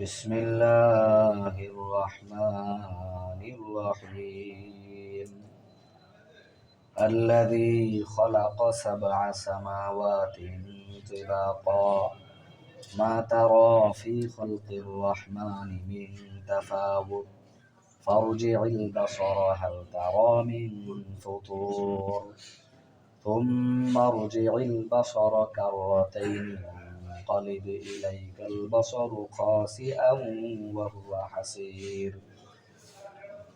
بسم الله الرحمن الرحيم الذي خلق سبع سماوات طباقا ما ترى في خلق الرحمن من تفاوت فارجع البصر هل ترى من فطور ثم ارجع البصر كرتين ينقلب إليك البصر خاسئا وهو حسير.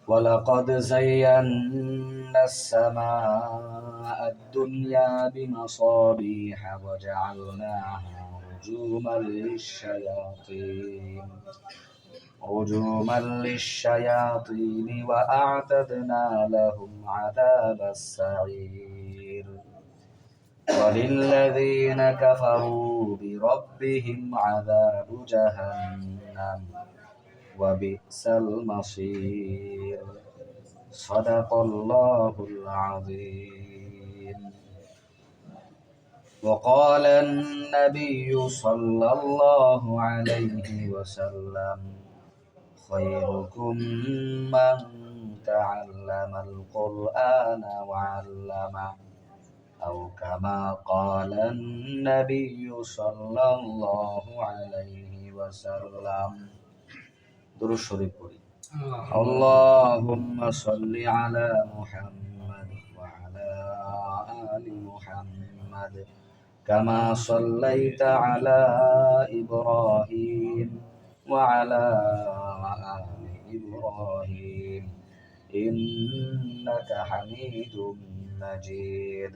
ولقد زينا السماء الدنيا بمصابيح وجعلناها رجوما للشياطين. رجوما للشياطين وأعتدنا لهم عذاب السعير. وللذين كفروا بربهم عذاب جهنم وبئس المصير. صدق الله العظيم. وقال النبي صلى الله عليه وسلم خيركم من تعلم القرآن وعلمه. أو كما قال النبي صلى الله عليه وسلم درود شريف পড়ি اللهم صل على محمد وعلى آل محمد كما صليت على إبراهيم وعلى آل إبراهيم إنك حميد مجيد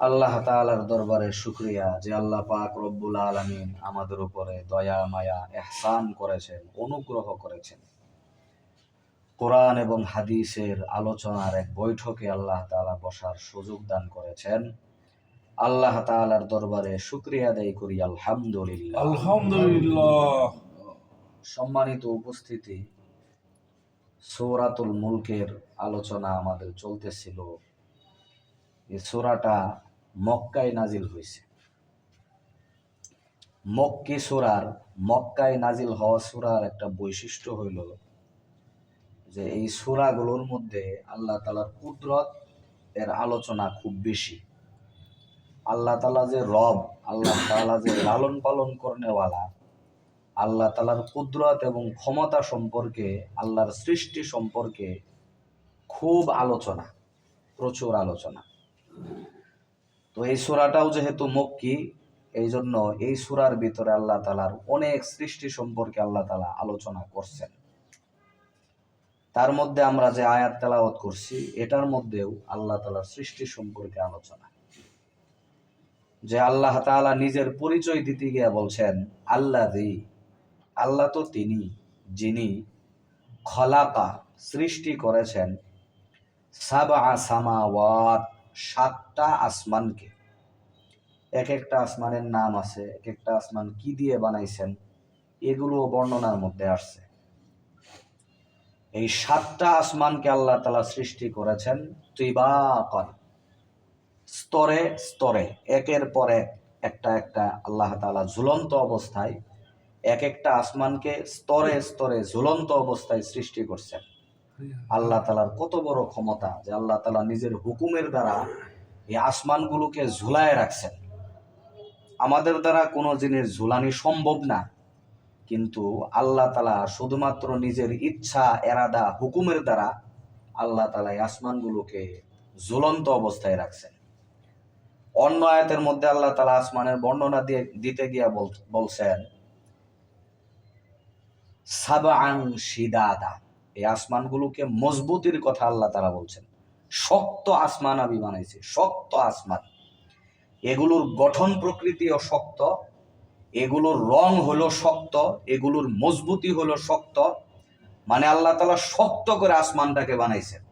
আল্লাহ তাআলার দরবারে শুক্রিয়া যে আল্লাহ পাক রব্বুল আলামিন আমাদের উপরে দয়া মায়া এহসান করেছেন অনুগ্রহ করেছেন। কোরআন এবং হাদিসের আলোচনার এক বৈঠকে আল্লাহ তাআলা বসার সুযোগ দান করেছেন। আল্লাহ তাআলার দরবারে শুক্রিয়া আদায় করি আলহামদুলিল্লাহ। আলহামদুলিল্লাহ। সম্মানিত উপস্থিতি সৌরাতুল মুলকের আলোচনা আমাদের চলতেছিল। এই সূরাটা মক্কায় নাজিল হয়েছে। মক্কি সূরার, মক্কায় নাজিল হওয়া সূরার একটা বৈশিষ্ট্য হইল যে এই সূরাগুলোর মধ্যে আল্লাহ তালার কুদরত এর আলোচনা খুব বেশি। আল্লাহ তালা যে রব, আল্লাহ তালা যে লালন পালন করনেওয়ালা, আল্লাহ তালার কুদরত এবং ক্ষমতা সম্পর্কে, আল্লাহর সৃষ্টি সম্পর্কে খুব আলোচনা, প্রচুর আলোচনা। তো এই সুরাটাও যেহেতু মক্কি এই জন্য এই সুরার ভিতরে আল্লাহ তালার অনেক সৃষ্টি সম্পর্কে আল্লাহ তালা আলোচনা করছেন। তার মধ্যে আমরা যে আয়াত তেলাওয়াত করছি, এটার মধ্যেও আল্লাহ তালার সৃষ্টি সম্পর্কে আলোচনা। যে আল্লাহ তাআলা নিজের পরিচয় দিতে গিয়ে বলছেন আল্লাহ দি আল্লাহ তো তিনি, যিনি খলাকা, সৃষ্টি করেছেন সাবা সামাওয়াত সাতটা আসমানকে। এক একটা আসমানের নাম আছে, এক একটা আসমান কি দিয়ে বানাইছেন, এগুলো বর্ণনার মধ্যে আসছে। এই সাতটা আসমানকে আল্লাহ তালা সৃষ্টি করেছেন ত্রিবাকন স্তরে স্তরে, একের পর এক, একটা একটা আল্লাহ তালা ঝুলন্ত অবস্থায়, এক একটা আসমানকে স্তরে স্তরে ঝুলন্ত অবস্থায় সৃষ্টি করছেন। আল্লাহ তালার কত বড় ক্ষমতা যে আল্লাহ তালা নিজের হুকুমের দ্বারা এই আসমানগুলোকে ঝুলায় রাখছেন। আমাদের দ্বারা কোনো জিনিস ঝুলানি সম্ভব না, কিন্তু আল্লাহ তালা শুধুমাত্র নিজের ইচ্ছা, এরাদা, হুকুমের দ্বারা আল্লাহ তালা এই আসমানগুলোকে ঝুলন্ত অবস্থায় রাখছেন। অন্য আয়াতের মধ্যে আল্লাহ তালা আসমানের বর্ণনা দিয়ে, দিতে গিয়া বল- বলছেন সাবাং সিদাদা এই আসমানগুলোকে মজবুতির কথা আল্লাহ তারা বলছেন। শক্ত আসমান আমি বানাইছি, শক্ত আসমান। এগুলোর গঠন প্রকৃতিও শক্ত, এগুলোর রং হলো শক্ত, এগুলোর মজবুতি হলো শক্ত মানে আল্লাহ তালা শক্ত করে আসমানটাকে বানাইছেন।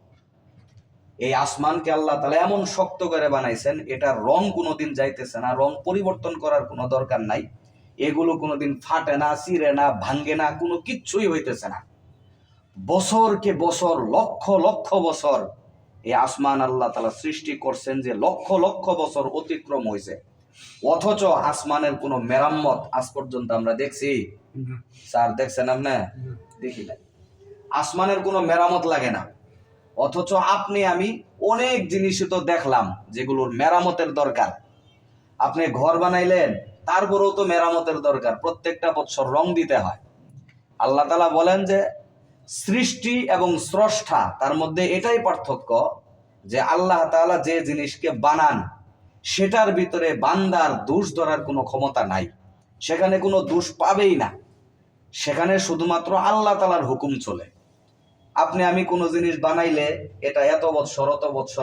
এই আসমানকে আল্লাহ তালা এমন শক্ত করে বানাইছেন, এটা রং কোনোদিন যাইতেছে না, রং পরিবর্তন করার কোনো দরকার নাই, এগুলো কোনোদিন ফাটে না, চিরে না, ভাঙ্গে না, কোনো কিচ্ছুই হইতেছে না। বছরকে বছর, লক্ষ লক্ষ বছর এই আসমান আল্লাহ তালা সৃষ্টি করছেন যে লক্ষ লক্ষ বছর অতিক্রম হয়েছে। অথচ আসমানের কোনো মেরাম্মত আজ পর্যন্ত আমরা দেখছি। স্যার, দেখছেন আপনি? দেখি না আসমানের কোনো মেরামত লাগে না। অথচ আপনি, আমি অনেক জিনিসই তো দেখলাম যেগুলোর মেরামতের দরকার। আপনি ঘর বানাইলেন, তারপরেও তো মেরামতের দরকার। প্রত্যেকটা বছর রং দিতে হয়। আল্লাহ তালা বলেন যে সৃষ্টি এবং স্রষ্টা, তার মধ্যে এটাই পার্থক্য যে আল্লাহ তালা যে জিনিসকে বানান, সেটার ভিতরে বান্দার দোষ ধরার কোনো ক্ষমতা নাই। সেখানে কোনো দোষ পাবেই না। সেখানে শুধুমাত্র আল্লাহ তালার হুকুম চলে। আপনি আমি কোনো জিনিস বানাইলে এটা এত বৎসর, অত বৎসর